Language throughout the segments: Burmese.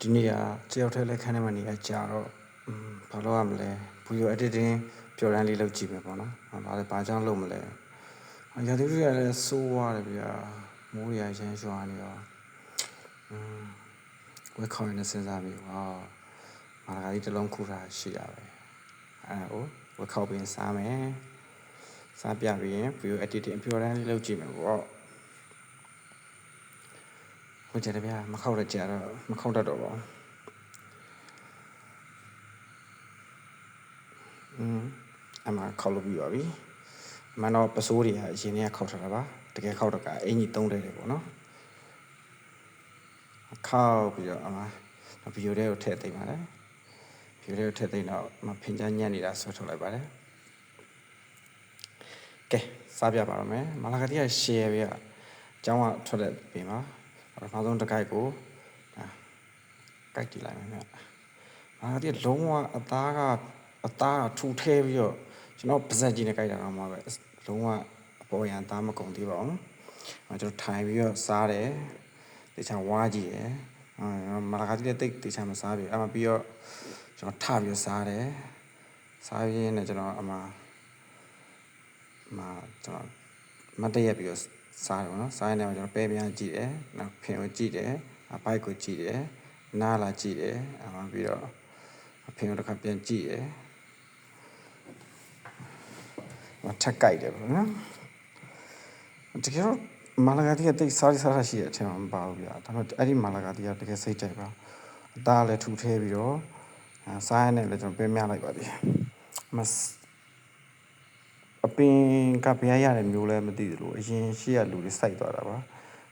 ဒီနေ့ကတယောက်တည်းလည်းခန်းထဲမှာနေရကြတော့ဘာလုပ်ရမလဲ video editing ပျော်ရမ်းလေးလုပ်ကြည့်မယ်ပေါ့နော်ဘာလဲဘာကြောင့်လုပ်မလဲရာသီဥတုကလည်းဆိုးသွားတယ်ဗျာမိုးရရမ်းရွာနေတော့ဝက်ခေါင်းနဲ့စဉ်းစားပြီးဟာမာဂါရီတစ်လုံးခူတာရှိတာပဲအဲဟိုဝက်ခေါင်းပြင်စားမယ်စားပြပြီးရင် video editing ပျော်ရမ်းလေးလုပ်ကြည့်မယ်ပေါ့ ဟိုကြတယ်ဗျာမခောက်တော့ကြာတော့မခောက်တတ်တော့ပါဘူးอืมအမှခောက်လို့ပြီးပါပြီမန်တော့ပစိုးတွေကအရင်ကခောက်ထားတာပါတကယ်ခောက်တော့ကအင်ကြီးသုံးတယ်ပေါ့နော်ခောက်ပြီးတော့အမှဗီဒီယိုတွေကိုထည့်သိမ်းပါတယ်ဗီဒီယိုတွေကိုထည့်သိမ်းတော့မဖင်ချညံ့နေတာဆွဲထုတ်လိုက်ပါတယ်ကဲစားပြပါတော့မယ်မလာကတိက share ပြအကြောင်းကထွက်တဲ့ပြင်ပါ ပထမဆုံးတစ်ခိုက်ကိုဒါကိုက်ကြည့်လိုက်မယ်မြတ်အာဒီလုံးဝအသားကအသားကထူထဲပြီးတော့ကျွန်တော်ပါဇက်ကြီးနဲ့ကိုက်တာတော့မှာပဲလုံးဝအပေါ်ရန်သားမကုန်သေးပါဘူးအဲကျွန်တော်ထိုင်ပြီးတော့စားတယ်တေချာဝါကြည့်ရယ်အာမလာကတိတဲ့တိတ်တေချာမစားပြီအဲ့မှာပြီးတော့ကျွန်တော်ထပြီးတော့စားတယ်စားရင်းနဲ့ကျွန်တော်အမှမှာကျွန်တော်မတ်တရက်ပြီးတော့ စားတယ်ပေါ့နော်စားရင်လည်းကျွန်တော်ပဲပြန်ကြည့်တယ်နောက်ဖင်ကိုကြည့်တယ်အပိုက်ကိုကြည့်တယ်နားလာကြည့်တယ်အမှပြီးတော့ဖင်ကိုတစ်ခါပြန်ကြည့်တယ်မထက်ကြိုက်တယ်ပေါ့နော်တကယ်တော့မာလာဂါတီကတိတ်စားစားရှိတဲ့အထင်မှာမပါဘူးဗျာဒါပေမဲ့အဲ့ဒီမာလာဂါတီကတကယ်စိတ်ကြိုက်ပါအသားလည်းထူထဲပြီးတော့စားရတဲ့လည်းကျွန်တော်ပဲမြလိုက်ပါသေးမ အပင်ကဘယ်ရရတဲ့မျိုးလဲမသိသလိုအရင်ရှိရလူတွေစိုက်သွားတာပါ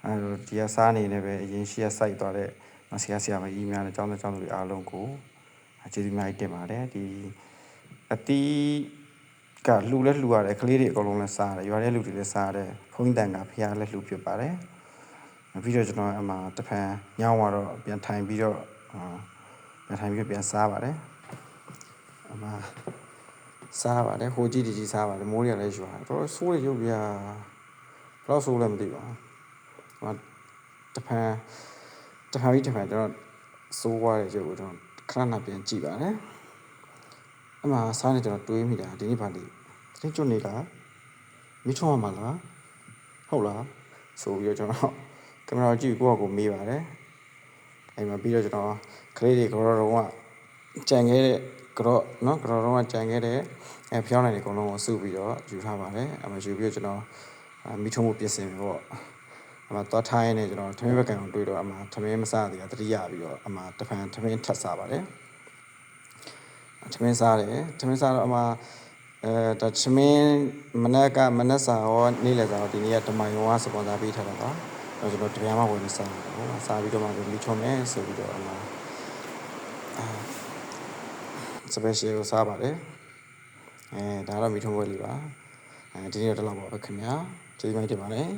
အဲလိုဒီကစားနေနေပဲအရင်ရှိရစိုက်သွားတဲ့မဆရာဆရာမကြီးများနဲ့ကျောင်းသားကျောင်းသူတွေအားလုံးကိုကျေးဇူးများတင်ပါတယ်ဒီအတီးကလှူလဲလှူရတယ်ကလေးတွေအကုန်လုံးလဲစားရတယ်ရွာတဲ့လူတွေလည်းစားရတယ်ဘုန်းကြီးတန်ကဖះလဲလှူဖြစ်ပါတယ်ပြီးတော့ကျွန်တော်အမှတဖန်ညောင်းသွားတော့ပြန်ထိုင်ပြီးတော့ပြန်ထိုင်ပြီးပြန်စားပါတယ်အမှ စားပါတယ်ဟိုကြည့်ဒီကြည့်စားပါတယ်မိုးရလည်းရွာတော့ဆိုးရရုပ်ပြဘယ်တော့ဆိုးလဲမသိပါဘူးဟိုတဖန်တဖန်ပြီးတဖန်ကျွန်တော်စိုးသွားတဲ့ရုပ်ကိုကျွန်တော်ခဏနာပြန်ကြည့်ပါတယ်အမှစားနေကျွန်တော်တွေးမိတာဒီနေ့ပါလေတရင်ကျွတ်နေလားမိချုံရမှာလားဟုတ်လားဆိုပြီးတော့ကျွန်တော်ကင်မရာကြည့်ကိုယ့်အကိုမေးပါတယ်အဲ့မှာပြီးတော့ကျွန်တော်ကလေးတွေကတော့တော့ ကြံခဲ့တဲ့ကတော့နော်ကတော့တော့ကြံခဲ့တဲ့အဲဖျောင်းနိုင်တွေအကုန်လုံးကိုစုပြီးတော့ယူထားပါတယ်အမှယူပြီးတော့ကျွန်တော်မိထုံးမှုပြင်ဆင်ပြီးတော့အမှသွားထားရင်းနဲ့ကျွန်တော်ထမင်းဘက်ကန်ကိုတွေးတော့အမှထမင်းမစားသေးတာတတိယပြီးတော့အမှတဖန်ထမင်းထပ်စားပါတယ်ထမင်းစားတယ်ထမင်းစားတော့အမှအဲဒါထမင်းမနက်ကမနက်စာရောနေ့လယ်စာရောဒီနေ့ကဓမ္မယောကစပွန်ဆာပေးထားတာပါအဲကျွန်တော်တရားမဝင်စားတယ်ဟိုစားပြီးတော့မှမိထုံးမယ်ဆိုပြီးတော့အမှ စပယ်ရှယ်ကိုစားပါတယ်အဲဒါတော့မိထုံးပွဲလေးပါအဲဒီနေ့တော့ဒီလောက်ပါပဲခင်ဗျာကျေးဇူးများတင်ပါတယ်